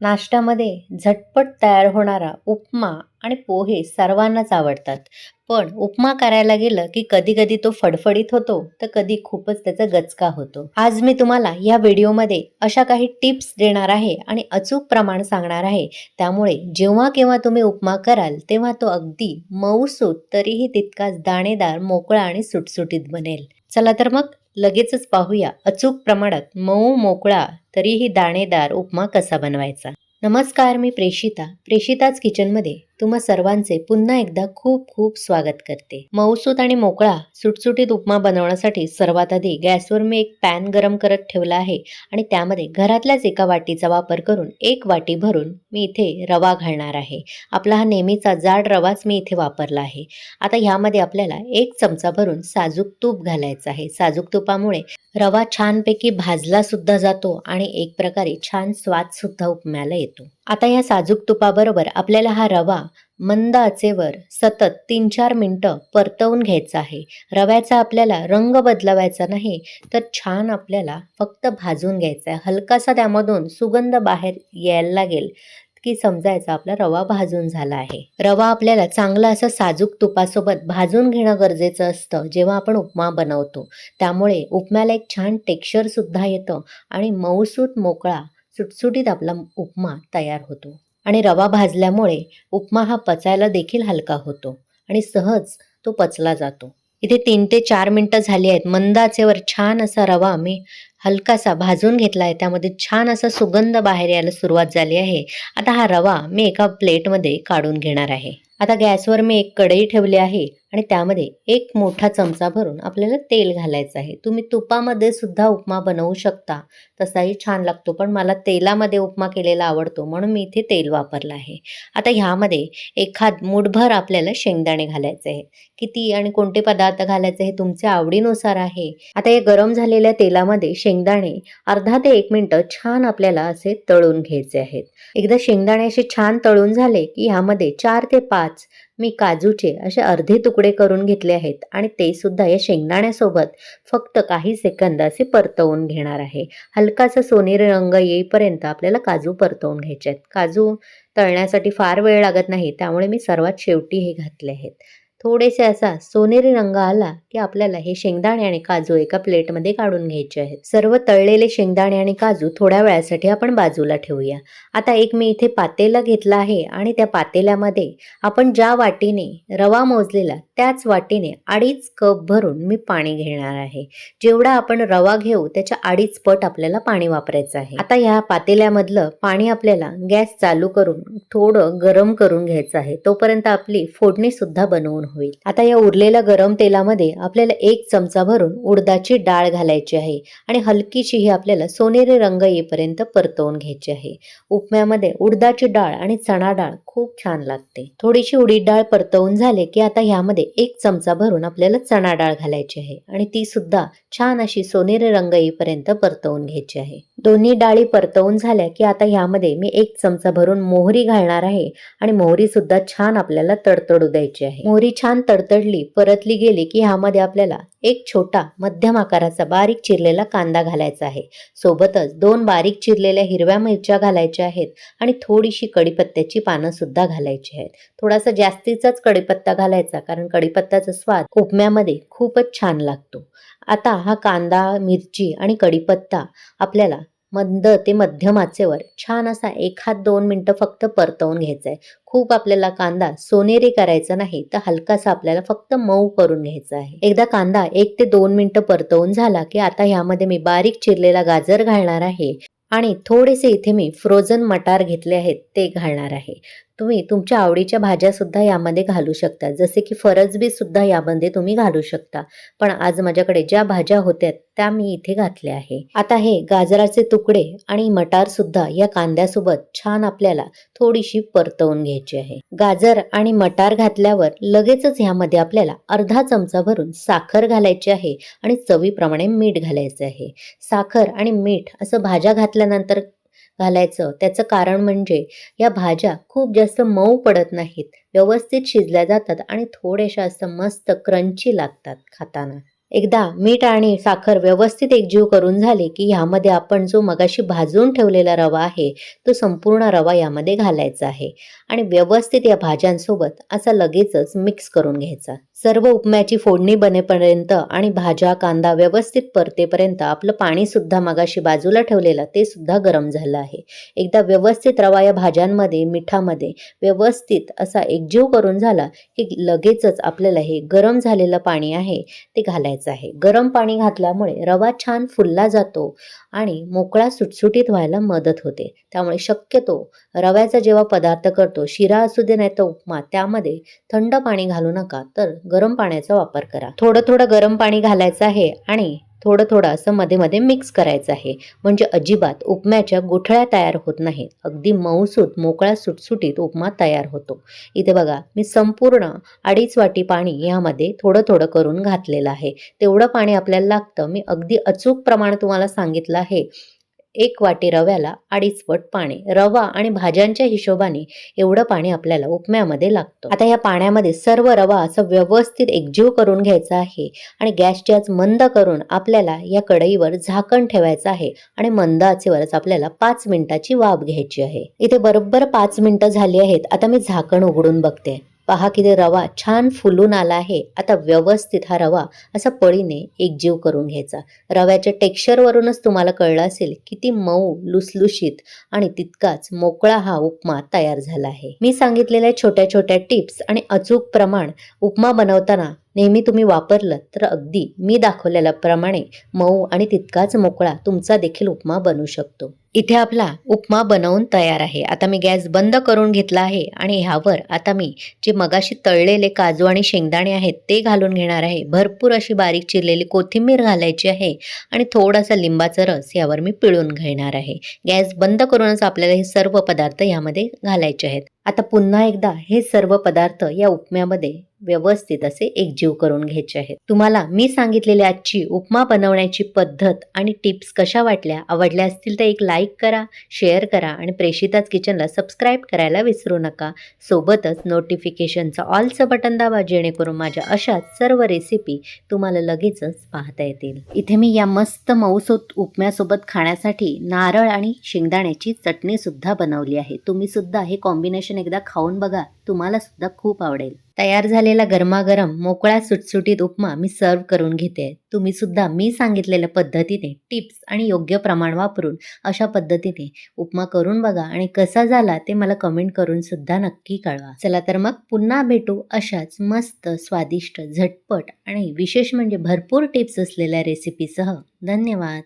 नाश्त्यामध्ये झटपट तयार होणारा उपमा आणि पोहे सर्वांनाच आवडतात. पण उपमा करायला गेलं की कधी कधी तो फडफडीत होतो तर कधी खूपच त्याचा गचका होतो. आज मी तुम्हाला या व्हिडिओमध्ये अशा काही टिप्स देणार आहे आणि अचूक प्रमाण सांगणार आहे. त्यामुळे जेव्हा केव्हा तुम्ही उपमा कराल तेव्हा तो अगदी मऊसूत तरीही तितकाच दाणेदार मोकळा आणि सुटसुटीत बनेल. चला तर मग लगेचच पाहूया. अचूक प्रमाणात मऊ मोकळा तरीही दाणेदार उपमा कसा बनवायचा? नमस्कार मी प्रेषिता. प्रेषिताच किचनमध्ये तुम्हा सर्वांचे पुन्हा एकदा खूप खूप स्वागत करते. मऊसूत आणि मोकळा सुटसुटीत उपमा बनवण्यासाठी सर्वात आधी गॅसवर मी एक पॅन गरम करत ठेवला आहे आणि त्यामध्ये घरातल्याच एका वाटीचा वापर करून एक वाटी भरून मी इथे रवा घालणार आहे. आपला हा नेहमीचा जाड रवाच मी इथे वापरला आहे. आता ह्यामध्ये आपल्याला एक चमचा भरून साजूक तूप घालायचं आहे. साजूक तुपामुळे रवा छानपैकी भाजला सुद्धा जातो आणि एक प्रकारे छान स्वाद सुद्धा उपम्याला येतो. आता या साजूक तुपाबरोबर आपल्याला हा रवा मंद आचेवर सतत तीन चार मिनटं परतवून घ्यायचा आहे. रव्याचा आपल्याला रंग बदलवायचा नाही तर छान आपल्याला फक्त भाजून घ्यायचा आहे. हलकासा त्यामधून सुगंध बाहेर यायला लागेल की समजायचा आपला रवा भाजून झाला आहे. रवा आपल्याला चांगला असं साजूक तुपासोबत भाजून घेणं गरजेचं असतं जेव्हा आपण उपमा बनवतो. त्यामुळे उपम्याला एक छान टेक्स्चर सुद्धा येतं आणि मऊसूत मोकळा सुटसुटीत आपला उपमा तयार होतो. आणि रवा भाजल्यामुळे उपमा हा पचायला देखील हलका होतो आणि सहज तो पचला जातो. इथे तीन ते चार मिनटं झाली आहेत. मंद आचेवर छान असा रवा मी हलकासा भाजून घेतला आहे. त्यामध्ये छान असा सुगंध बाहेर यायला सुरुवात झाली आहे. आता हा रवा मी एका प्लेटमध्ये काढून घेणार आहे. आता गॅसवर मी एक कढई ठेवली आहे. आणि त्यामध्ये एक मोठा चमचा भरून आपल्याला तेल घालायचं आहे. तुम्ही तुपामध्ये सुद्धा उपमा बनवू शकता. तसाही छान लागतो पण मला तेलामध्ये उपमा केलेला आवडतो म्हणून मी इथे तेल वापरलं आहे. आता ह्यामध्ये एखाद मुठभर आपल्याला शेंगदाणे घालायचे आहे किती आणि कोणते पदार्थ घालायचे हे तुमच्या आवडीनुसार आहे. आता या गरम झालेल्या तेलामध्ये शेंगदाणे अर्धा ते एक मिनटं छान आपल्याला असे तळून घ्यायचे आहेत. एकदा शेंगदाणे असे छान तळून झाले की ह्यामध्ये चार ते पाच मी काजूचे असे अर्धे तुकडे करून घेतले आहेत आणि ते सुद्धा या शेंगदाण्यासोबत फक्त काही सेकंद असे परतवून घेणार आहे. हलकासा सोनेरी रंग येईपर्यंत आपल्याला काजू परतवून घ्यायचे आहेत. काजू तळण्यासाठी फार वेळ लागत नाही त्यामुळे मी सर्वात शेवटी हे घातले आहेत. थोडेसे असा सोनेरी रंग आला की आपल्याला हे शेंगदाणे आणि काजू एका प्लेटमध्ये काढून घ्यायचे आहेत. सर्व तळलेले शेंगदाणे आणि काजू थोड्या वेळासाठी आपण बाजूला ठेवूया. आता एक मी इथे पातेला घेतला आहे आणि त्या पातेल्यामध्ये आपण ज्या वाटीने रवा मोजलेला त्याच वाटीने अडीच कप भरून मी पाणी घेणार आहे. जेवढा आपण रवा घेऊ त्याच्या अडीच पट आपल्याला पाणी वापरायचं आहे. आता ह्या पातेल्यामधलं पाणी आपल्याला गॅस चालू करून थोडं गरम करून घ्यायचं आहे. तोपर्यंत आपली फोडणी सुद्धा बनवून होईल. आता या उरलेल्या गरम तेलामध्ये आपल्याला एक चमचा भरून उडदाची डाळ घालायची आहे आणि हलकीशी ही आपल्याला सोनेरी रंग येईपर्यंत परतवून घ्यायची आहे. उपम्यामध्ये उडदाची डाळ आणि चणा डाळ खूप छान लागते. थोडीशी उडीद डाळ परतवून झाले की आता ह्यामध्ये एक चमचा भरून आपल्याला चणा डाळ घालायची आहे आणि ती सुद्धा छान अशी सोनेरी रंग येईपर्यंत परतवून घ्यायची आहे. दोन्ही डाळी परतवून झाल्या की आता ह्यामध्ये मी एक चमचा भरून मोहरी घालणार आहे आणि मोहरी सुद्धा छान आपल्याला तडतडू द्यायची आहे. मोहरी छान तडतडली परतली गेली की ह्यामध्ये आपल्याला एक छोटा मध्यम आकाराचा बारीक चिरलेला कांदा घालायचा आहे. सोबतच दोन बारीक चिरलेल्या हिरव्या मिरच्या घालायच्या आहेत आणि थोडीशी कडीपत्त्याची पानं सुद्धा घालायची आहेत. थोडासा जास्तीचाच कडीपत्ता घालायचा कारण कडीपत्त्याचा स्वाद उपम्यामध्ये खूपच छान लागतो. आता हा कांदा मिरची आणि कडीपत्ता आपल्याला मंद ते मध्यम आचेवर छान असा एखाद दोन मिनटं फक्त परतवून घ्यायचा आहे खूप आपल्याला कांदा सोनेरी करायचा नाही तर हलकासा आपल्याला फक्त मऊ करून घ्यायचा आहे. एकदा कांदा एक ते दोन मिनटं परतवून झाला की आता ह्यामध्ये मी बारीक चिरलेला गाजर घालणार आहे आणि थोडेसे इथे मी फ्रोझन मटार घेतले आहेत ते घालणार आहे. तुम्ही तुमच्या आवडीच्या भाज्या सुद्धा यामध्ये घालू शकता. जसे की फरसबी सुद्धा यामध्ये तुम्ही घालू शकता. पण आज माझ्याकडे ज्या भाज्या होत्या त्या मी इथे घातल्या आहे. आता हे गाजराचे तुकडे आणि मटार सुद्धा या कांद्यासोबत छान आपल्याला थोडीशी परतवून घ्यायची आहे. गाजर आणि मटार घातल्यावर लगेचच ह्यामध्ये आपल्याला अर्धा चमचा भरून साखर घालायची आहे आणि चवीप्रमाणे मीठ घालायचं आहे. साखर आणि मीठ असं भाज्या घातल्यानंतर घालायचं. त्याचं कारण म्हणजे या भाज्या खूप जास्त मऊ पडत नाहीत. व्यवस्थित शिजल्या जातात आणि थोड्याशा असं मस्त क्रंची लागतात खाताना. एकदा मीठ आणि साखर व्यवस्थित एकजीव करून झाले की ह्यामध्ये आपण जो मगाशी भाजून ठेवलेला रवा आहे तो संपूर्ण रवा यामध्ये घालायचा आहे. आणि व्यवस्थित या भाज्यांसोबत असा लगेचच मिक्स करून घ्यायचा. सर्व उपम्याची फोडणी बनेपर्यंत आणि भाज्या कांदा व्यवस्थित परतेपर्यंत आपलं पाणी सुद्धा मगाशी बाजूला ठेवलेलं ते सुद्धा गरम झालं आहे. एकदा व्यवस्थित रवा या भाज्यांमध्ये मिठामध्ये व्यवस्थित असा एकजीव करून झाला की लगेचच आपल्याला हे गरम झालेलं पाणी आहे ते घालायचं आहे. गरम पाणी घातल्यामुळे रवा छान फुलला जातो आणि मोकळा सुटसुटीत व्हायला मदत होते. त्यामुळे शक्यतो रव्याचा जेव्हा पदार्थ करतो शिरा असू दे नाही तर उपमा त्यामध्ये थंड पाणी घालू नका. तर गरम पाण्याचा वापर करा. थोडं थोडं गरम पाणी घालायचं आहे आणि थोडं थोडं असं मध्ये मध्ये मिक्स करायचं आहे. म्हणजे अजिबात उपम्याच्या गुठळ्या तयार होत नाहीत. अगदी मऊसूत मोकळ्या सुटसुटीत उपमा तयार होतो. इथे बघा मी संपूर्ण अडीच वाटी पाणी यामध्ये थोडं थोडं करून घातलेलं आहे. तेवढं पाणी आपल्याला लागतं. मी अगदी अचूक प्रमाण तुम्हाला सांगितलं आहे. एक वाटी रव्याला अडीच पट पाणी रवा आणि भाज्यांच्या हिशोबाने एवढं पाणी आपल्याला उपम्यामध्ये लागतं. आता या पाण्यामध्ये सर्व रवा असं व्यवस्थित एकजीव करून घ्यायचा आहे आणि गॅस गॅस मंद करून आपल्याला या कढईवर झाकण ठेवायचं आहे आणि मंद आचेवरच आपल्याला पाच मिनिटाची वाफ घ्यायची आहे. इथे बरोबर पाच मिनिटं झाली आहेत. आता मी झाकण उघडून बघते. पहा की ते रवा छान फुलून आला आहे. आता व्यवस्थित हा रवा असा पळीने एकजीव करून घ्यायचा. रव्याच्या टेक्स्चरवरूनच तुम्हाला कळलं असेल किती मऊ लुसलुशीत आणि तितकाच मोकळा हा उपमा तयार झाला आहे. मी सांगितलेल्या छोट्या छोट्या टिप्स आणि अचूक प्रमाण उपमा बनवताना नेहमी तुम्ही वापरलं तर अगदी मी दाखवलेल्याप्रमाणे मऊ आणि तितकाच मोकळा तुमचा देखील उपमा बनू शकतो. इथे आपला उपमा बनवून तयार आहे. आता मी गॅस बंद करून घेतला आहे आणि ह्यावर आता मी जे मगाशी तळलेले काजू आणि शेंगदाणे आहेत ते घालून घेणार आहे. भरपूर अशी बारीक चिरलेली कोथिंबीर घालायची आहे आणि थोडासा लिंबाचा रस यावर मी पिळून घेणार आहे. गॅस बंद करूनच आपल्याला हे सर्व पदार्थ यामध्ये घालायचे आहेत. आता पुन्हा एकदा हे सर्व पदार्थ या उपम्यामध्ये व्यवस्थित असे एकजीव करून घ्यायचे आहेत. तुम्हाला मी सांगितलेली आजची उपमा बनवण्याची पद्धत आणि टिप्स कशा वाटल्या आवडल्या असतील तर एक लाईक करा शेअर करा आणि प्रेषिताच किचनला सबस्क्राईब करायला विसरू नका. सोबतच नोटिफिकेशनचं ऑलचं बटन दाबा जेणेकरून माझ्या अशाच सर्व रेसिपी तुम्हाला लगेचच पाहता येतील. इथे मी या मस्त मऊसूत उपम्यासोबत खाण्यासाठी नारळ आणि शेंगदाण्याची चटणीसुद्धा बनवली आहे. तुम्ही सुद्धा हे कॉम्बिनेशन एकदा खाऊन बघा. तुम्हालासुद्धा खूप आवडेल. तयार झालेला गरमागरम मोकळा सुटसुटीत उपमा मी सर्व करून घेते. तुम्ही सुद्धा मी सांगितलेल्या पद्धतीने टिप्स आणि योग्य प्रमाण वापरून अशा पद्धतीने उपमा करून बघा आणि कसा झाला ते मला कमेंट करून सुद्धा नक्की कळवा. चला तर मग पुन्हा भेटू अशाच मस्त स्वादिष्ट झटपट आणि विशेष म्हणजे भरपूर टिप्स असलेल्या रेसिपीसह धन्यवाद.